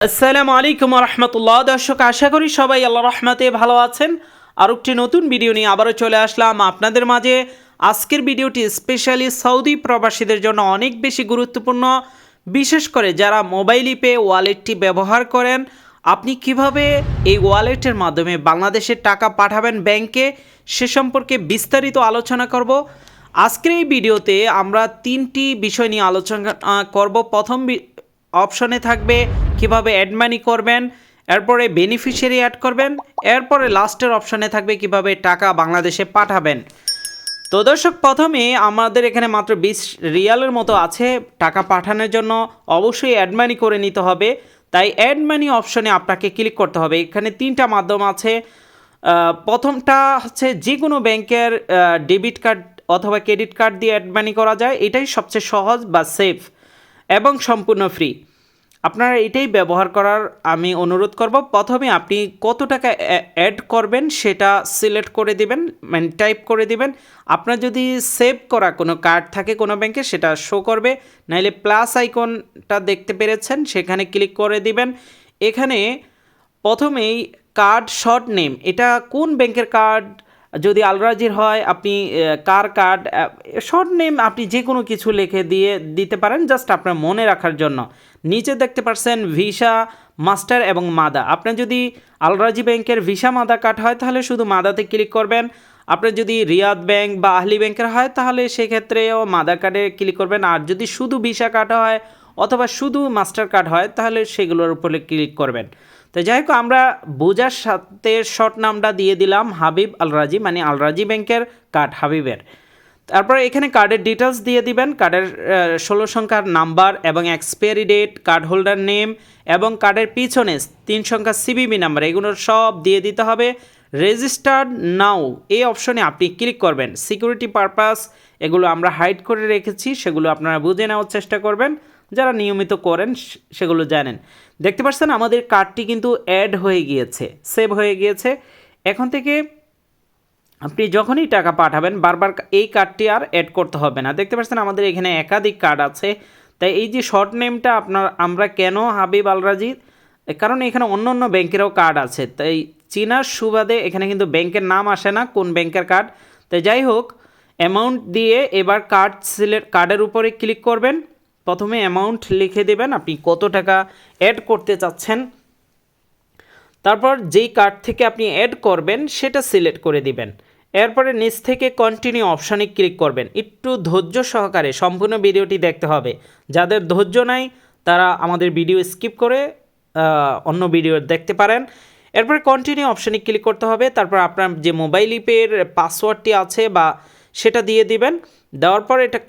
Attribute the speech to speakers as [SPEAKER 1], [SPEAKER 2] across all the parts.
[SPEAKER 1] আসসালামু আলাইকুম রহমতুল্লাহ দর্শক, আশা করি সবাই আল্লাহ রহমতে ভালো আছেন। আর একটি নতুন ভিডিও নিয়ে আবারও চলে আসলাম আপনাদের মাঝে। আজকের ভিডিওটি স্পেশালি সৌদি প্রবাসীদের জন্য অনেক বেশি গুরুত্বপূর্ণ। বিশেষ করে যারা মোবাইল পে ওয়ালেটটি ব্যবহার করেন, আপনি কীভাবে এই ওয়ালেটের মাধ্যমে বাংলাদেশের টাকা পাঠাবেন ব্যাংকে, সে সম্পর্কে বিস্তারিত আলোচনা করব। আজকের এই ভিডিওতে আমরা তিনটি বিষয় নিয়ে আলোচনা করব। প্রথম অপশনে থাকবে কীভাবে অ্যাড মানি করবেন, এরপরে বেনিফিশিয়ারি অ্যাড করবেন, এরপরে লাস্টের অপশনে থাকবে কীভাবে টাকা বাংলাদেশে পাঠাবেন। তো দর্শক, প্রথমে আমাদের এখানে মাত্র বিশ রিয়ালের মতো আছে টাকা পাঠানোর জন্য। অবশ্যই অ্যাড মানি করে নিতে হবে। তাই অ্যাড মানি অপশনে আপনাকে ক্লিক করতে হবে। এখানে তিনটা মাধ্যম আছে। প্রথমটা হচ্ছে যে কোনো ব্যাংকের ডেবিট কার্ড অথবা ক্রেডিট কার্ড দিয়ে অ্যাড মানি করা যায়। এটাই সবচেয়ে সহজ বা সেফ এবং সম্পূর্ণ ফ্রি আপনারা এটাই ব্যবহার করার আমি অনুরোধ করব। প্রথমে আপনি কত টাকা অ্যাড করবেন সেটা সিলেক্ট করে দিবেন মানে টাইপ করে দিবেন। আপনার যদি সেভ করা কোনো কার্ড থাকে কোনো ব্যাংকে সেটা শো করবে। নাইলে প্লাস আইকনটা দেখতে পেরেছেন, সেখানে ক্লিক করে দিবেন। এখানে প্রথমেই কার্ড শর্ট নেম এটা কোন ব্যাংকের কার্ড যদি আলরাজির হয়, আপনি কার কার্ড শর্ট নেম আপনি যে কোনো কিছু লিখে দিয়ে দিতে পারেন জাস্ট আপনার মনে রাখার জন্য। নিচে দেখতে পাচ্ছেন ভিসা মাস্টার এবং মাদা আপনার যদি আলরাজি ব্যাংকের ভিসা মাদা কার্ড হয়, তাহলে শুধু মাদাতে ক্লিক করবেন। আপনার যদি রিয়াদ ব্যাংক বা আহলি ব্যাংকের হয়, তাহলে সেক্ষেত্রেও মাদা কার্ডে ক্লিক করবেন। আর যদি শুধু ভিসা কার্ড হয়, অথবা শুধু মাস্টার কার্ড হয়, তাহলে সেগুলোর উপরে ক্লিক করবেন। তো যাই হোক, আমরা বোঝার সাথে শর্ট নামটা দিয়ে দিলাম, হাবিব আলরাজি মানে আলরাজি ব্যাংকের কার্ড হাবিবের। তারপরে এখানে কার্ডের ডিটেলস দিয়ে দিবেন কার্ডের ষোলো সংখ্যার নাম্বার এবং expiry date card holder name এবং কার্ডের পিছনে তিন সংখ্যা সিবিবি নাম্বার এগুলো সব দিয়ে দিতে হবে। রেজিস্টার্ড নাও এই অপশনে আপনি ক্লিক করবেন। সিকিউরিটি পারপাস এগুলো আমরা হাইড করে রেখেছি, সেগুলো আপনারা বুঝে নেওয়ার চেষ্টা করবেন। যারা নিয়মিত করেন সেগুলো জানেন। দেখতে পাচ্ছেন আমাদের কার্ডটি কিন্তু অ্যাড হয়ে গিয়েছে সেভ হয়ে গিয়েছে। এখন থেকে আপনি যখনই টাকা পাঠাবেন, বারবার এই কার্ডটি আর অ্যাড করতে হবে না। দেখতে পাচ্ছেন আমাদের এখানে একাধিক কার্ড আছে। তাই এই যে শর্ট নেমটা আপনার, আমরা কেন হাবিব আলরাজি? কারণ এখানে অন্য অন্য ব্যাংকেরও কার্ড আছে। তাই চীনার সুবাদে এখানে কিন্তু ব্যাংকের নাম আসে না, কোন ব্যাংকের কার্ড তাই যাই হোক অ্যামাউন্ট দিয়ে এবার কার্ড সিলেক্ট কার্ডের উপরে ক্লিক করবেন। প্রথমে অ্যামাউন্ট লিখে দেবেন, আপনি কত টাকা অ্যাড করতে চাচ্ছেন। তারপর যেই কার্ড থেকে আপনি অ্যাড করবেন, সেটা সিলেক্ট করে দিবেন। এরপরে নিচ থেকে কন্টিনিউ অপশানে ক্লিক করবেন। একটু ধৈর্য সহকারে সম্পূর্ণ ভিডিওটি দেখতে হবে। যাদের ধৈর্য নাই, তারা আমাদের ভিডিও স্কিপ করে অন্য ভিডিও দেখতে পারেন। এরপরে কন্টিনিউ অপশানে ক্লিক করতে হবে। তারপর আপনার যে মোবাইল ইপের পাসওয়ার্ডটি আছে বা সেটা দিয়ে দিবেন। দেওয়ার পর এটা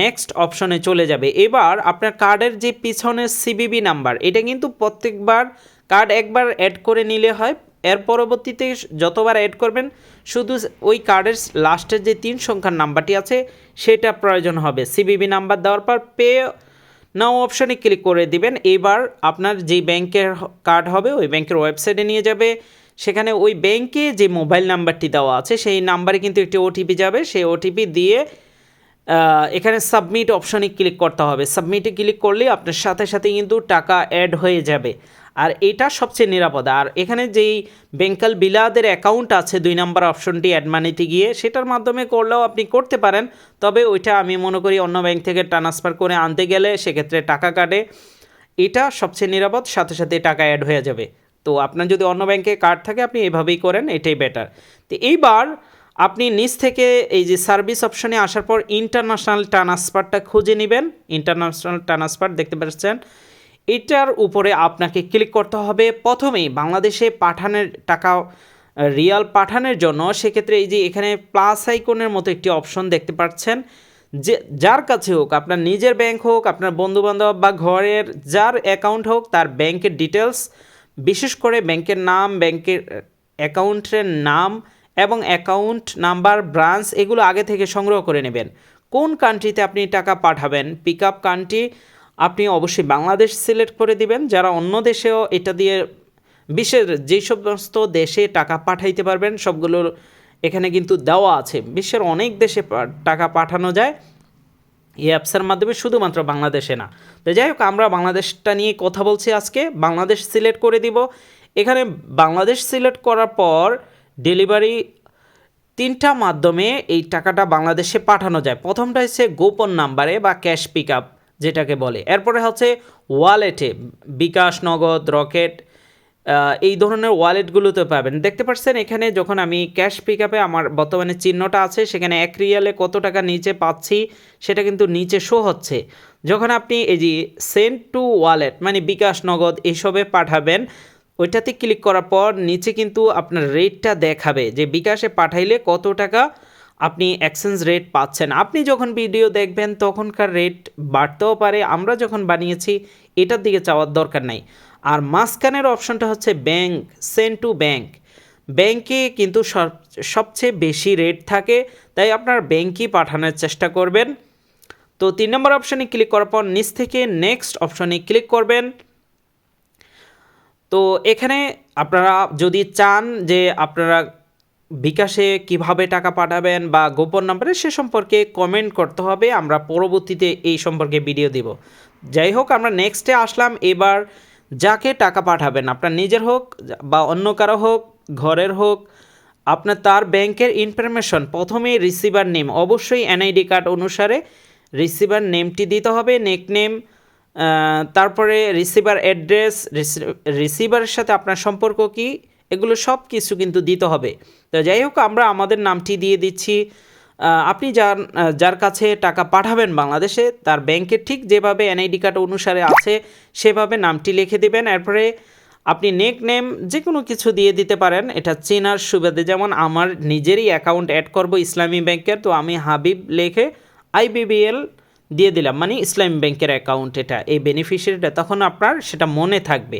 [SPEAKER 1] নেক্সট অপশনে চলে যাবে। এবার আপনার কার্ডের যে পিছনের সিবিবি নাম্বার এটা কিন্তু প্রত্যেকবার কার্ড একবার অ্যাড করে নিলে হয়। এর পরবর্তীতে যতবার অ্যাড করবেন, শুধু ওই কার্ডের লাস্টের যে তিন সংখ্যার নাম্বারটি আছে, সেটা প্রয়োজন হবে। সিবিবি নাম্বার দেওয়ার পর পে নাও অপশানে ক্লিক করে দিবেন। এবার আপনার যেই ব্যাংকের কার্ড হবে, ওই ব্যাংকের ওয়েবসাইটে নিয়ে যাবে। সেখানে ওই ব্যাংকে যে মোবাইল নাম্বারটি দেওয়া আছে, সেই নাম্বারে কিন্তু একটি ওটিপি যাবে। সেই ওটিপি দিয়ে এখানে সাবমিট অপশনে ক্লিক করতে হবে। সাবমিটে ক্লিক করলে আপনার সাথে সাথে কিন্তু টাকা অ্যাড হয়ে যাবে। আর এটা সবচেয়ে নিরাপদ। আর এখানে যেই বেঙ্কাল বিলাদের অ্যাকাউন্ট আছে, দুই নাম্বার অপশনটি অ্যাড মানিতে গিয়ে, সেটার মাধ্যমে করলেও আপনি করতে পারেন। তবে ওইটা আমি মনে করি অন্য ব্যাংক থেকে ট্রান্সফার করে আনতে গেলে সেক্ষেত্রে টাকা কাটে। এটা সবচেয়ে নিরাপদ, সাথে সাথে টাকা অ্যাড হয়ে যাবে। তো আপনার যদি অন্য ব্যাংকে কার্ড থাকে, আপনি এভাবেই করেন, এটাই বেটার তো এইবার আপনি নিচ থেকে এই যে সার্ভিস অপশনে আসার পর ইন্টারন্যাশনাল ট্রান্সফারটা খুঁজে নেবেন। ইন্টারন্যাশনাল ট্রান্সফার দেখতে পাচ্ছেন। এটার উপরে আপনাকে ক্লিক করতে হবে। প্রথমেই বাংলাদেশে পাঠানোর টাকা, রিয়াল পাঠানোর জন্য সেক্ষেত্রে এই যে এখানে প্লাস আইকনের মতো একটি অপশন দেখতে পাচ্ছেন। যে, যার কাছে হোক, আপনার নিজের ব্যাংক হোক, আপনার বন্ধুবান্ধব বা ঘরের যার অ্যাকাউন্ট হোক, তার ব্যাংকের ডিটেলস বিশেষ করে ব্যাংকের নাম, ব্যাংকের অ্যাকাউন্টের নাম এবং অ্যাকাউন্ট নাম্বার, ব্রাঞ্চ এগুলো আগে থেকে সংগ্রহ করে নেবেন। কোন কান্ট্রিতে আপনি টাকা পাঠাবেন? পিক আপ কান্ট্রি আপনি অবশ্যই বাংলাদেশ সিলেক্ট করে দিবেন। যারা অন্য দেশেও এটা দিয়ে বিশ্বের যেই সমস্ত দেশে টাকা পাঠাইতে পারবেন সবগুলোর এখানে কিন্তু দেওয়া আছে। বিশ্বের অনেক দেশে টাকা পাঠানো যায় এই অ্যাপসের মাধ্যমে, শুধুমাত্র বাংলাদেশে না। তো যাই হোক, আমরা বাংলাদেশটা নিয়ে কথা বলছি আজকে। বাংলাদেশ সিলেক্ট করে দিব। এখানে বাংলাদেশ সিলেক্ট করার পর ডেলিভারি তিনটা মাধ্যমে এই টাকাটা বাংলাদেশে পাঠানো যায়। প্রথমটা হচ্ছে গোপন নাম্বারে বা ক্যাশ পিক আপ যেটাকে বলে। এরপরে হচ্ছে ওয়ালেটে, বিকাশ নগদ, রকেট এই ধরনের ওয়ালেটগুলোতে পাবেন। দেখতে পাচ্ছেন এখানে যখন আমি ক্যাশ পিক আপে আমার বর্তমানে চিহ্নটা আছে, সেখানে এক রিয়ালে কত টাকা নিচে পাচ্ছি, সেটা কিন্তু নিচে শো হচ্ছে। যখন আপনি এই যে সেন্ড টু ওয়ালেট মানে বিকাশ নগদ এইসবে পাঠাবেন ওইটাতে ক্লিক করার পর নিচে কিন্তু আপনার রেটটা দেখাবে যে বিকাশে পাঠাইলে কত টাকা আপনি এক্সচেঞ্জ রেট পাচ্ছেন। আপনি যখন ভিডিও দেখবেন, তখনকার রেট বাড়তেও পারে। আমরা যখন বানিয়েছি, এটার দিকে চাওয়ার দরকার নাই। আর মাঝখানের অপশনটা হচ্ছে ব্যাংক সেন্ড টু ব্যাংক ব্যাংকে কিন্তু সব, সবচেয়ে বেশি রেট থাকে, তাই আপনার ব্যাংকই পাঠানোর চেষ্টা করবেন। তো তিন নম্বর অপশানে ক্লিক করার পর নিচ থেকে নেক্সট অপশানে ক্লিক করবেন। তো এখানে আপনারা যদি চান যে আপনারা বিকাশে কীভাবে টাকা পাঠাবেন বা গোপন নাম্বারে সে সম্পর্কে কমেন্ট করতে হবে, আমরা পরবর্তীতে এই সম্পর্কে ভিডিও দিব। যাই হোক, আমরা নেক্সটে আসলাম। এবার যাকে টাকা পাঠাবেন, আপনার নিজের হোক বা অন্য কারও হোক, ঘরের হোক, আপনার তার ব্যাংকের ইনফরমেশন প্রথমেই রিসিভার নেম অবশ্যই এনআইডি কার্ড অনুসারে রিসিভার নেমটি দিতে হবে নেক নেম তারপরে রিসিভার অ্যাড্রেস রিসিভারের সাথে আপনার সম্পর্ক কি? এগুলো সব কিছু কিন্তু দিতে হবে। তো যাই হোক, আমরা আমাদের নামটি দিয়ে দিচ্ছি। আপনি যার যার কাছে টাকা পাঠাবেন বাংলাদেশে, তার ব্যাংকের ঠিক যেভাবে এনআইডি কার্ড অনুসারে আছে, সেভাবে নামটি লিখে দিবেন। এরপরে আপনি নেক নেম যে কোনো কিছু দিয়ে দিতে পারেন। এটা চেনার সুবিধে যেমন আমার নিজেরই অ্যাকাউন্ট অ্যাড করব ইসলামী ব্যাংকের তো আমি হাবিব লিখে আইবিবিএল দিয়ে দিলাম। মানে ইসলামী ব্যাংকের অ্যাকাউন্ট এটা, এই বেনিফিশিয়ারিটা তখন আপনার সেটা মনে থাকবে।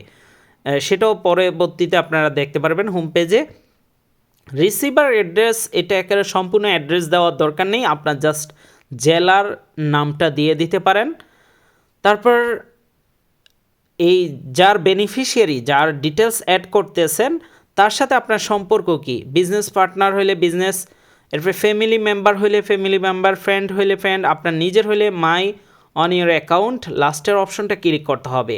[SPEAKER 1] সেটাও পরবর্তীতে আপনারা দেখতে পারবেন হোম পেজে রিসিভার অ্যাড্রেস এটা একেবারে সম্পূর্ণ অ্যাড্রেস দেওয়ার দরকার নেই। আপনার জাস্ট জেলার নামটা দিয়ে দিতে পারেন। তারপর এই যার বেনিফিশিয়ারি যার ডিটেলস অ্যাড করতেছেন, তার সাথে আপনার সম্পর্ক কি? বিজনেস পার্টনার হলে বিজনেস এরপরে ফ্যামিলি মেম্বার হলে ফ্যামিলি মেম্বার ফ্রেন্ড হলে ফ্রেন্ড আপনার নিজের হইলে মাই অন ইউর অ্যাকাউন্ট লাস্টের অপশনটা ক্লিক করতে হবে।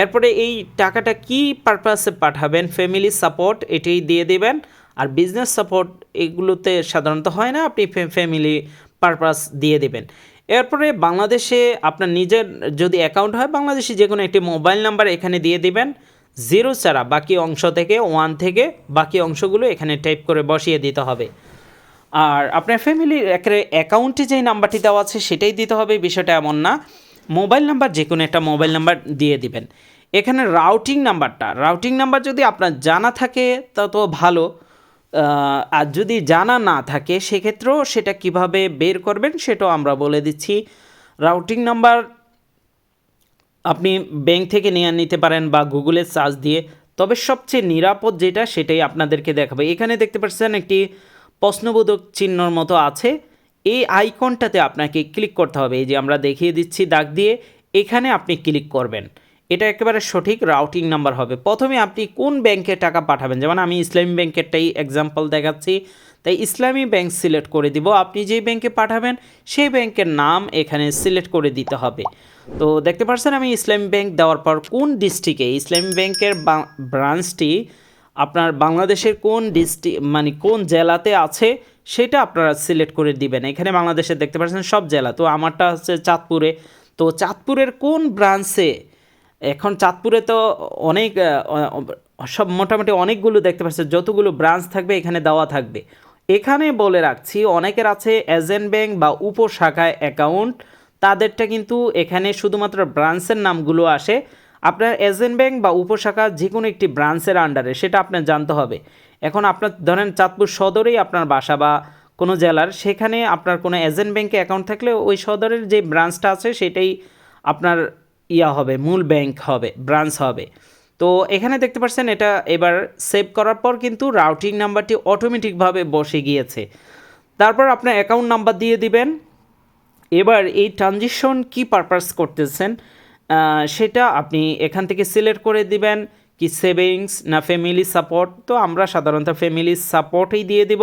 [SPEAKER 1] এরপরে এই টাকাটা কি পারপাসে পাঠাবেন? ফ্যামিলি সাপোর্ট এটাই দিয়ে দেবেন। আর বিজনেস সাপোর্ট এগুলোতে সাধারণত হয় না, আপনি ফ্যামিলি পারপাস দিয়ে দেবেন। এরপরে বাংলাদেশে আপনার নিজের যদি অ্যাকাউন্ট হয়, বাংলাদেশে যে কোনো একটি মোবাইল নাম্বার এখানে দিয়ে দিবেন। জিরো ছাড়া বাকি অংশ থেকে ওয়ান থেকে বাকি অংশগুলো এখানে টাইপ করে বসিয়ে দিতে হবে। আর আপনার ফ্যামিলির অ্যাকাউন্টে যেই নাম্বারটি দেওয়া আছে, সেটাই দিতে হবে, বিষয়টা এমন না। মোবাইল নাম্বার যে কোনো একটা মোবাইল নাম্বার দিয়ে দিবেন। এখানে রাউটিং নাম্বারটা রাউটিং নাম্বার যদি আপনার জানা থাকে, তা তো ভালো। আর যদি জানা না থাকে, সেক্ষেত্রেও সেটা কীভাবে বের করবেন, সেটাও আমরা বলে দিচ্ছি। রাউটিং নাম্বার আপনি ব্যাংক থেকে নিয়ে নিতে পারেন বা গুগলে সার্চ দিয়ে। তবে সবচেয়ে নিরাপদ যেটা, সেটাই আপনাদেরকে দেখাবে। এখানে দেখতে পাচ্ছেন একটি প্রশ্নবোধক চিহ্নর মতো আছে। এই আইকনটাতে আপনাকে ক্লিক করতে হবে। এই যে আমরা দেখিয়ে দিচ্ছি দাগ দিয়ে, এখানে আপনি ক্লিক করবেন। এটা একেবারে সঠিক রাউটিং নাম্বার হবে। প্রথমে আপনি কোন ব্যাংকে টাকা পাঠাবেন? যেমন আমি ইসলামী ব্যাংকেরটাই এক্সাম্পল দেখাচ্ছি। তাই ইসলামী ব্যাংক সিলেক্ট করে দিব। আপনি যেই ব্যাংকে পাঠাবেন, সেই ব্যাংকের নাম এখানে সিলেক্ট করে দিতে হবে। তো দেখতে পাচ্ছেন আমি ইসলামী ব্যাংক দেওয়ার পর কোন ডিস্ট্রিক্টে ইসলামী ব্যাংকের ব্রাঞ্চটি আপনার বাংলাদেশের কোন ডিস্ট্রিক্ট মানে কোন জেলাতে আছে, সেটা আপনারা সিলেক্ট করে দিবেন। এখানে বাংলাদেশে দেখতে পাচ্ছেন সব জেলা। তো আমারটা হচ্ছে চাঁদপুরে। তো চাঁদপুরের কোন ব্রাঞ্চে, এখন চাঁদপুরে তো অনেক সব মোটামুটি অনেকগুলো দেখতে পাচ্ছেন যতগুলো ব্রাঞ্চ থাকবে এখানে দেওয়া থাকবে। এখানে বলে রাখছি, অনেকের আছে এজেন্ট ব্যাংক বা উপশাখায় অ্যাকাউন্ট, তাদেরটা কিন্তু এখানে শুধুমাত্র ব্রাঞ্চের নামগুলো আসে। আপনার এজেন্ট ব্যাংক বা উপশাখা যে কোনো একটি ব্রাঞ্চের আন্ডারে, সেটা আপনার জানতে হবে। এখন আপনার, ধরেন চাঁদপুর সদরেই আপনার বাসা বা কোনো জেলার, সেখানে আপনার কোনো এজেন্ট ব্যাংকে অ্যাকাউন্ট থাকলে ওই সদরের যে ব্রাঞ্চটা আছে, সেটাই আপনার ইয়া হবে, মূল ব্যাংক হবে, ব্রাঞ্চ হবে। তো এখানে দেখতে পাচ্ছেন, এটা এবার সেভ করার পর কিন্তু রাউটিং নাম্বারটি অটোমেটিকভাবে বসে গিয়েছে। তারপর আপনার অ্যাকাউন্ট নাম্বার দিয়ে দিবেন। এবার এই ট্রানজিশন কি পারপাস করতেছেন? সেটা আপনি এখান থেকে সিলেক্ট করে দিবেন, কি সেভিংস না ফ্যামিলি সাপোর্ট তো আমরা সাধারণত ফ্যামিলি সাপোর্টই দিয়ে দিব।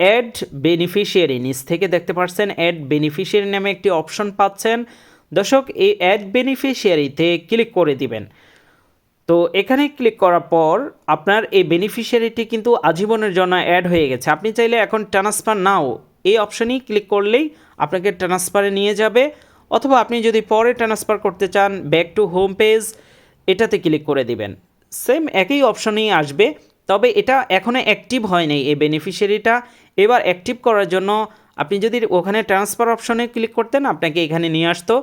[SPEAKER 1] অ্যাড বেনিফিশিয়ারি নিচ থেকে দেখতে পাচ্ছেন অ্যাড বেনিফিশিয়ারি নামে একটি অপশন পাচ্ছেন। দর্শক, এই অ্যাড বেনিফিশিয়ারিতে ক্লিক করে দিবেন। তো এখানে ক্লিক করার পর আপনার এই বেনিফিশিয়ারিটি কিন্তু আজীবনের জন্য অ্যাড হয়ে গেছে। আপনি চাইলে এখন ট্রান্সফার নাও এই অপশনেই ক্লিক করলেই আপনাকে ট্রান্সফারে নিয়ে যাবে। অথবা আপনি যদি পরে ট্রান্সফার করতে চান ব্যাক টু হোম পেজ এটাতে ক্লিক করে দিবেন। সেম একই অপশনেই আসবে, তবে এটা এখনও অ্যাক্টিভ হয়নি এই বেনিফিশিয়ারিটা এবার অ্যাক্টিভ করার জন্য আপনি যদি ওখানে ট্রান্সফার অপশনে ক্লিক করতেন আপনাকে এখানে নিয়ে আসতো।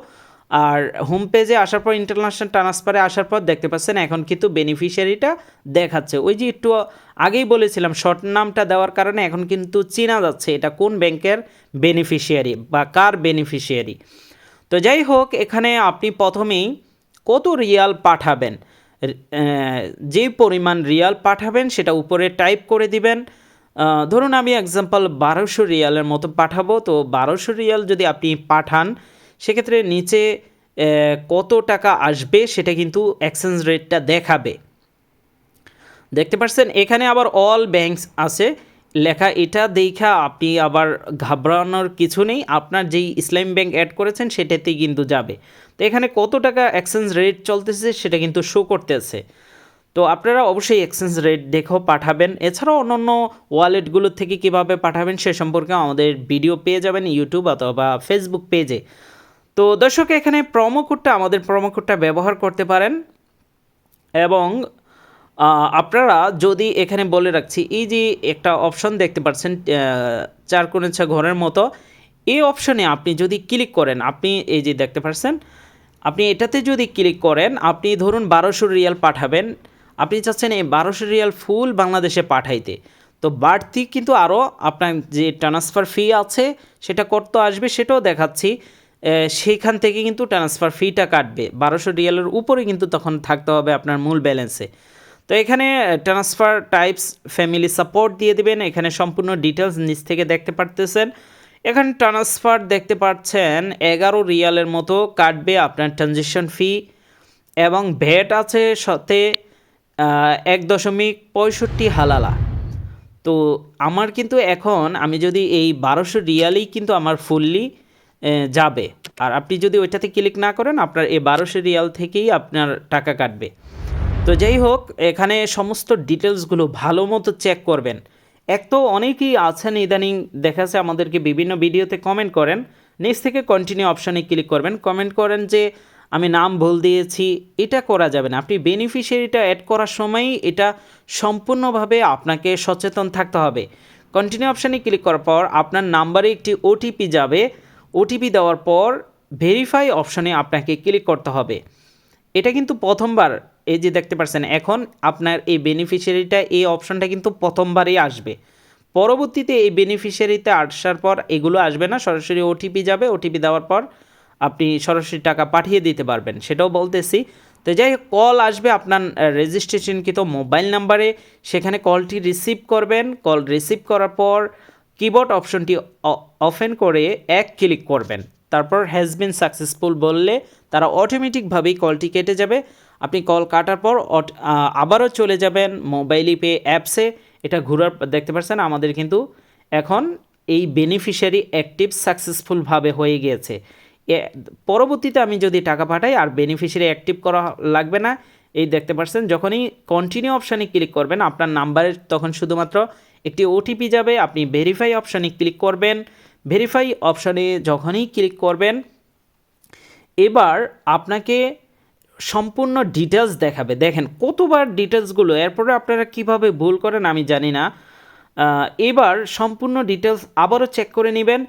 [SPEAKER 1] আর হোম পেজে আসার পর ইন্টারন্যাশনাল ট্রান্সফারে আসার পর দেখতে পাচ্ছেন এখন কিন্তু বেনিফিশিয়ারিটা দেখাচ্ছে। ওই যে একটু আগেই বলেছিলাম শর্ট নামটা দেওয়ার কারণে এখন কিন্তু চেনা যাচ্ছে এটা কোন ব্যাংকের বেনিফিশিয়ারি বা কার বেনিফিশিয়ারি তো যাই হোক, এখানে আপনি প্রথমেই কত রিয়াল পাঠাবেন? যে পরিমাণ রিয়াল পাঠাবেন সেটা উপরে টাইপ করে দিবেন। ধরুন আমি এক্সাম্পল বারোশো রিয়ালের মতো পাঠাবো, তো বারোশো রিয়াল যদি আপনি পাঠান, সেক্ষেত্রে নিচে কত টাকা আসবে সেটা কিন্তু এক্সচেঞ্জ রেটটা দেখাবে। দেখতে পাচ্ছেন, এখানে আবার অল ব্যাংকস আছে। লেখা এটা দেখা আপনি আবার ঘাবড়ানোর কিছু নেই। আপনার যেই ইসলাম ব্যাংক অ্যাড করেছেন সেটাতেই কিন্তু যাবে। তো এখানে কত টাকা এক্সচেঞ্জ রেট চলতেছে সেটা কিন্তু শো করতেছে। তো আপনারা অবশ্যই এক্সচেঞ্জ রেট দেখেও পাঠাবেন। এছাড়াও অন্যান্য ওয়ালেটগুলোর থেকে কীভাবে পাঠাবেন সে সম্পর্কে আমাদের ভিডিও পেয়ে যাবেন ইউটিউব অথবা ফেসবুক পেজে তো দর্শক, এখানে প্রোমো কোডটা আমাদের প্রোমো কোডটা ব্যবহার করতে পারেন। এবং আপনারা যদি এখানে বলে রাখছি, এই যে একটা অপশন দেখতে পাচ্ছেন চার কোণেচ্ছা ঘরের মতো, এই অপশনে আপনি যদি ক্লিক করেন, আপনি এই যে দেখতে পাচ্ছেন, আপনি এটাতে যদি ক্লিক করেন, আপনি ধরুন বারোশো রিয়াল পাঠাবেন, আপনি চাচ্ছেন এই বারোশো রিয়াল ফুল বাংলাদেশে পাঠাইতে। তো বাড়তি কিন্তু আরও আপনার যে ট্রান্সফার ফি আছে, সেটা কত আসবে সেটাও দেখাচ্ছি। সেইখান থেকে কিন্তু ট্রান্সফার ফিটা কাটবে। বারোশো রিয়ালের উপরে কিন্তু তখন থাকতে হবে আপনার মূল ব্যালেন্সে তো এখানে ট্রান্সফার টাইপস ফ্যামিলি সাপোর্ট দিয়ে দিবেন। এখানে সম্পূর্ণ ডিটেলস নিচ থেকে দেখতে পারতেছেন। এখানে ট্রান্সফার দেখতে পাচ্ছেন, এগারো রিয়ালের মতো কাটবে আপনার ট্রানজেকশন ফি এবং ভ্যাট আছে সাথে এক দশমিক পঁয়ষট্টি হালালা। তো আমার কিন্তু এখন, আমি যদি এই বারোশো রিয়ালই কিন্তু আমার ফুললি যাবে। আর আপনি যদি ওইটাতে ক্লিক না করেন, আপনার এই বারোশো রিয়াল থেকেই আপনার টাকা কাটবে। তো যাই হোক, এখানে সমস্ত ডিটেলসগুলো ভালো মতো চেক করবেন। এক তো অনেকেই আছেন ইদানিং, দেখা যাচ্ছে আমাদেরকে বিভিন্ন ভিডিওতে কমেন্ট করেন। নিচ থেকে কন্টিনিউ অপশানে ক্লিক করবেন। কমেন্ট করেন যে, আমি নাম ভুল দিয়েছি, এটা করা যাবে না। আপনি বেনিফিশিয়ারিটা অ্যাড করার সময়ই এটা সম্পূর্ণভাবে আপনাকে সচেতন থাকতে হবে। কন্টিনিউ অপশানে ক্লিক করার পর আপনার নাম্বারে একটি ওটিপি যাবে। ওটিপি দেওয়ার পর ভেরিফাই অপশানে আপনাকে ক্লিক করতে হবে। এটা কিন্তু প্রথমবার এই যে দেখতে পাচ্ছেন এখন আপনার এই বেনিফিশিয়ারিটা এই অপশনটা কিন্তু প্রথমবারই আসবে। পরবর্তীতে এই বেনিফিশিয়ারিতে আসার পর এগুলো আসবে না, সরাসরি ওটিপি যাবে ওটিপি দেওয়ার পর আপনি সরাসরি টাকা পাঠিয়ে দিতে পারবেন, সেটাও বলতেছি। তো যাই কল আসবে আপনার রেজিস্ট্রেশনকৃত মোবাইল নাম্বারে সেখানে কলটি রিসিভ করবেন। কল রিসিভ করার পর কিবোর্ড অপশনটি অফেন করে এক ক্লিক করবেন। তারপর হ্যাজ বিন সাকসেসফুল বললে তারা অটোমেটিকভাবেই কলটি কেটে যাবে। আপনি কল কাটার পর আবারও চলে যাবেন মোবাইল পে অ্যাপসে। এটা ঘোরার দেখতে পাচ্ছেন আমাদের কিন্তু এখন এই বেনিফিশিয়ারি অ্যাক্টিভ সাকসেসফুলভাবে হয়ে গিয়েছে। পরবর্তীতে আমি যদি টাকা পাঠাই আর বেনিফিশিয়ারি অ্যাক্টিভ করা লাগবে না, এই দেখতে পাচ্ছেন যখনই কন্টিনিউ অপশানে ক্লিক করবেন, আপনার নাম্বারের তখন শুধুমাত্র একটি ওটিপি যাবে, আপনি ভেরিফাই অপশানে ক্লিক করবেন। ভেরিফাই অপশানে যখনই ক্লিক করবেন, এবার আপনাকে সম্পূর্ণ ডিটেলস দেখাবে। দেখেন, কতবার ডিটেলসগুলো এরপরে আপনারা কীভাবে ভুল করেন আমি জানি না। এবার সম্পূর্ণ ডিটেলস আবারও চেক করে নেবেন,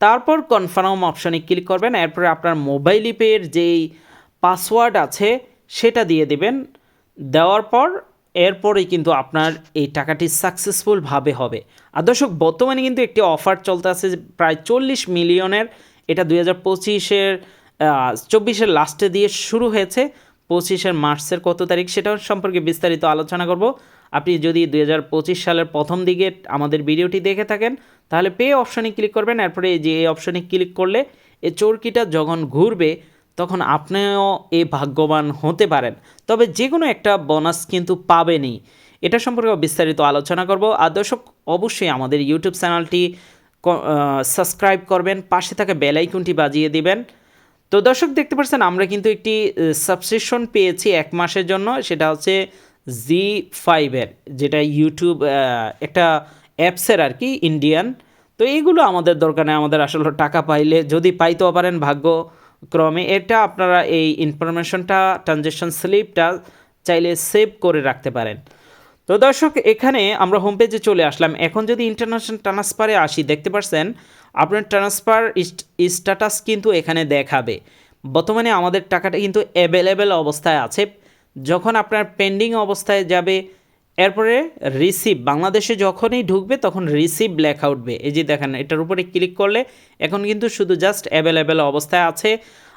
[SPEAKER 1] তারপর কনফার্ম অপশানে ক্লিক করবেন, এরপরে আপনার মোবাইল পের যেই পাসওয়ার্ড আছে, সেটা দিয়ে দেবেন। দেওয়ার পর, এরপরেই কিন্তু আপনার এই টাকাটি সাকসেসফুলভাবে হবে। আর দর্শক, বর্তমানে কিন্তু একটি অফার চলতে আছে, প্রায় চল্লিশ মিলিয়নের, এটা দুই হাজার পঁচিশের চব্বিশের লাস্টে দিয়ে শুরু হয়েছে, পঁচিশের মার্চের কত তারিখ সেটা সম্পর্কে বিস্তারিত আলোচনা করব। আপনি যদি দুই হাজার পঁচিশ সালের প্রথম দিকে আমাদের ভিডিওটি দেখে থাকেন, তাহলে পে অপশানে ক্লিক করবেন। এরপরে যে এই অপশানে ক্লিক করলে এই চরকিটা যখন ঘুরবে, তখন আপনিও এ ভাগ্যবান হতে পারেন। তবে যে কোনো একটা বোনাস কিন্তু পাবেনই। এটা সম্পর্কে বিস্তারিত আলোচনা করব। আর দর্শক, অবশ্যই আমাদের ইউটিউব চ্যানেলটি সাবস্ক্রাইব করবেন, পাশে থাকা বেল আইকনটি বাজিয়ে দিবেন। তো দর্শক, দেখতে পাচ্ছেন, আমরা কিন্তু একটি সাবস্ক্রিপশন পেয়েছি এক মাসের জন্য। সেটা হচ্ছে জি ফাইভের যেটা ইউটিউব একটা অ্যাপসের আর কি ইন্ডিয়ান তো এইগুলো আমাদের দরকার নেই, আমাদের আসলে টাকা পাইলে, যদি পাইতেও পারেন ভাগ্য ক্রমে এটা আপনারা এই ইনফরমেশনটা ট্রানজেকশন স্লিপটা চাইলে সেভ করে রাখতে পারেন। তো দর্শক, এখানে আমরা হোম পেজে চলে আসলাম। এখন যদি ইন্টারন্যাশনাল ট্রান্সফারে আসি, দেখতে পাচ্ছেন আপনার ট্রান্সফার স্ট্যাটাস কিন্তু এখানে দেখাবে। বর্তমানে আমাদের টাকাটা কিন্তু অ্যাভেলেবেল অবস্থায় আছে। যখন আপনার পেন্ডিং অবস্থায় যাবে, এরপরে রিসিভ বাংলাদেশে যখনই ঢুকবে, তখন রিসিভ লেখা উঠবে। এই যে দেখেন, এটার উপরে ক্লিক করলে এখন কিন্তু শুধু জাস্ট অ্যাভেলেবেল অবস্থায় আছে।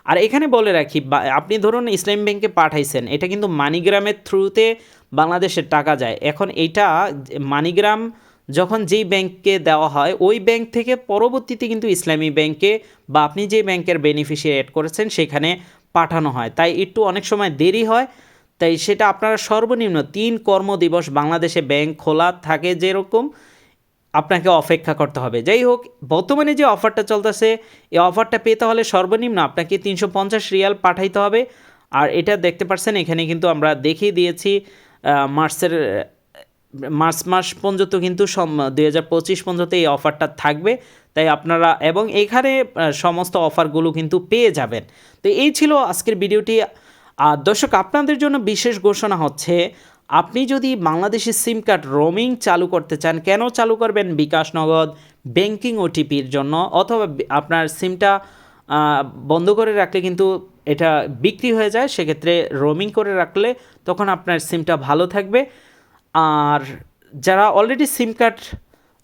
[SPEAKER 1] আর এখানে বলে রাখি আপনি ধরুন ইসলাম ব্যাংকে পাঠাইছেন, এটা কিন্তু মানিগ্রামের থ্রুতে বাংলাদেশের টাকা যায়। এখন এটা মানিগ্রাম যখন যেই ব্যাংকে দেওয়া হয়, ওই ব্যাংক থেকে পরবর্তীতে কিন্তু ইসলামী ব্যাংকে বা আপনি যে ব্যাংকের বেনিফিশিয়ারি অ্যাড করেছেন, সেখানে পাঠানো হয়। তাই একটু অনেক সময় দেরি হয়। তাই সেটা আপনারা সর্বনিম্ন তিন কর্মদিবস বাংলাদেশে ব্যাংক খোলা থাকে যেরকম, আপনাকে অপেক্ষা করতে হবে। যাই হোক, বর্তমানে যে অফারটা চলতেছে, এই অফারটা পেতে হলে সর্বনিম্ন আপনাকে তিনশো পঞ্চাশ রিয়াল পাঠাইতে হবে। আর এটা দেখতে পাচ্ছেন, এখানে কিন্তু আমরা দেখিয়ে দিয়েছি মার্চের মার্চ মাস পর্যন্ত কিন্তু দুই হাজার পঁচিশ পর্যন্ত এই অফারটা থাকবে। তাই আপনারা, এবং এখানে সমস্ত অফারগুলো কিন্তু পেয়ে যাবেন। তো এই ছিল আজকের ভিডিওটি। আর দর্শক, আপনাদের জন্য বিশেষ ঘোষণা হচ্ছে, আপনি যদি বাংলাদেশি সিম কার্ড রোমিং চালু করতে চান, কেন চালু করবেন? বিকাশ নগদ, ব্যাংকিং ওটিপির জন্য, অথবা আপনার সিমটা বন্ধ করে রাখলে কিন্তু এটা বিক্রি হয়ে যায়। সেক্ষেত্রে রোমিং করে রাখলে তখন আপনার সিমটা ভালো থাকবে। আর যারা অলরেডি সিম কার্ড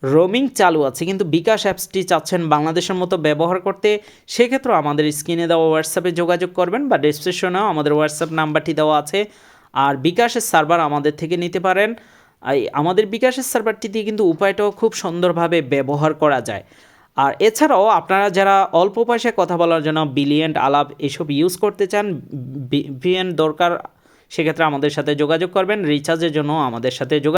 [SPEAKER 1] রোমিং চালু আছে, কিন্তু বিকাশ অ্যাপসটি চাচ্ছেন বাংলাদেশের মতো ব্যবহার করতে সেক্ষেত্রে আমাদের স্ক্রিনে দেওয়া হোয়াটসঅ্যাপে যোগাযোগ করবেন বা ডিসক্রিপশনেও আমাদের হোয়াটসঅ্যাপ নাম্বারটি দেওয়া আছে। আর বিকাশের সার্ভার আমাদের থেকে নিতে পারেন। আমাদের বিকাশের সার্ভারটি দিয়ে কিন্তু উপায়টাও খুব সুন্দরভাবে ব্যবহার করা যায়। আর এছাড়াও আপনারা যারা অল্প পয়সায় কথা বলার জন্য বিলিয়েন্ট আলাপ এসব ইউজ করতে চান ভিএন দরকার সেক্ষেত্রে আমাদের সাথে যোগাযোগ করবেন রিচার্জের জন্য আমাদের সাথে যোগাযোগ